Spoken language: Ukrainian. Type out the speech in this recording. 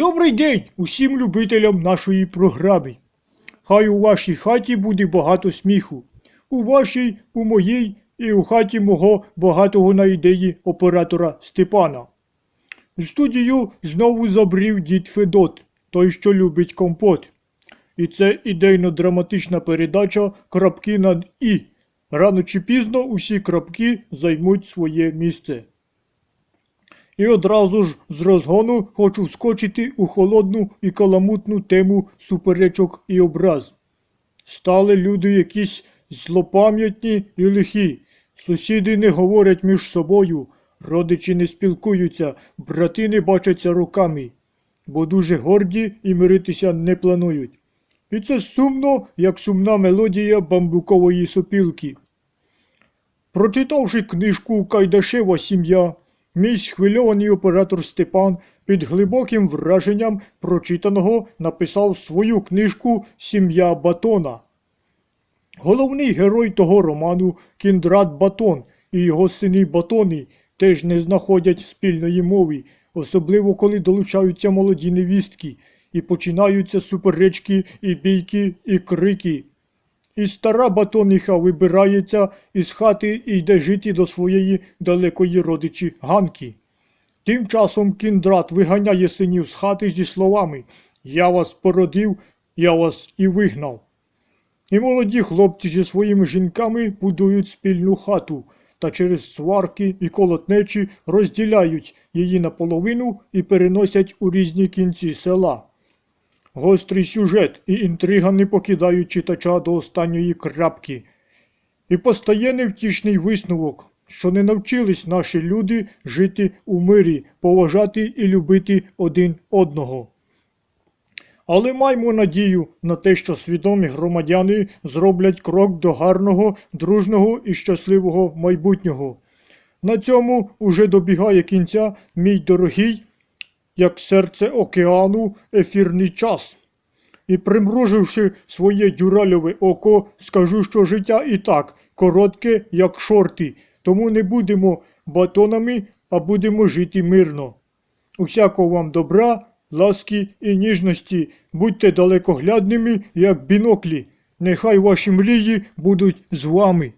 Добрий день усім любителям нашої програми. Хай у вашій хаті буде багато сміху. У вашій, у моїй і у хаті мого багатого на ідеї оператора Степана. В студію знову забрів дід Федот, той, що любить компот. І це ідейно-драматична передача Крапки над І. Рано чи пізно усі крапки займуть своє місце. І одразу ж з розгону хочу вскочити у холодну і каламутну тему суперечок і образ. Стали люди якісь злопам'ятні і лихі. Сусіди не говорять між собою, родичі не спілкуються, брати не бачаться руками, бо дуже горді і миритися не планують. І це сумно, як сумна мелодія бамбукової сопілки. Прочитавши книжку Кайдашева сім'я, мій схвильований оператор Степан під глибоким враженням прочитаного написав свою книжку Сім'я Батона. Головний герой того роману Кіндрат Батон і його сини Батони теж не знаходять спільної мови, особливо коли долучаються молоді невістки, і починаються суперечки, і бійки, і крики. І стара батониха вибирається із хати і йде жити до своєї далекої родичі Ганки. Тим часом кіндрат виганяє синів з хати зі словами Я вас породив, я вас і вигнав. І молоді хлопці зі своїми жінками будують спільну хату та через сварки і колотнечі розділяють її наполовину і переносять у різні кінці села. Гострий сюжет і інтрига не покидають читача до останньої крапки. І постає невтішний висновок, що не навчились наші люди жити у мирі, поважати і любити один одного. Але маємо надію на те, що свідомі громадяни зроблять крок до гарного, дружного і щасливого майбутнього. На цьому уже добігає кінця мій дорогий, як серце океану, ефірний час. І примруживши своє дюральове око, скажу, що життя і так коротке, як шорти, тому не будемо батонами, а будемо жити мирно. Усякого вам добра, ласки і ніжності, будьте далекоглядними, як біноклі. Нехай ваші мрії будуть з вами.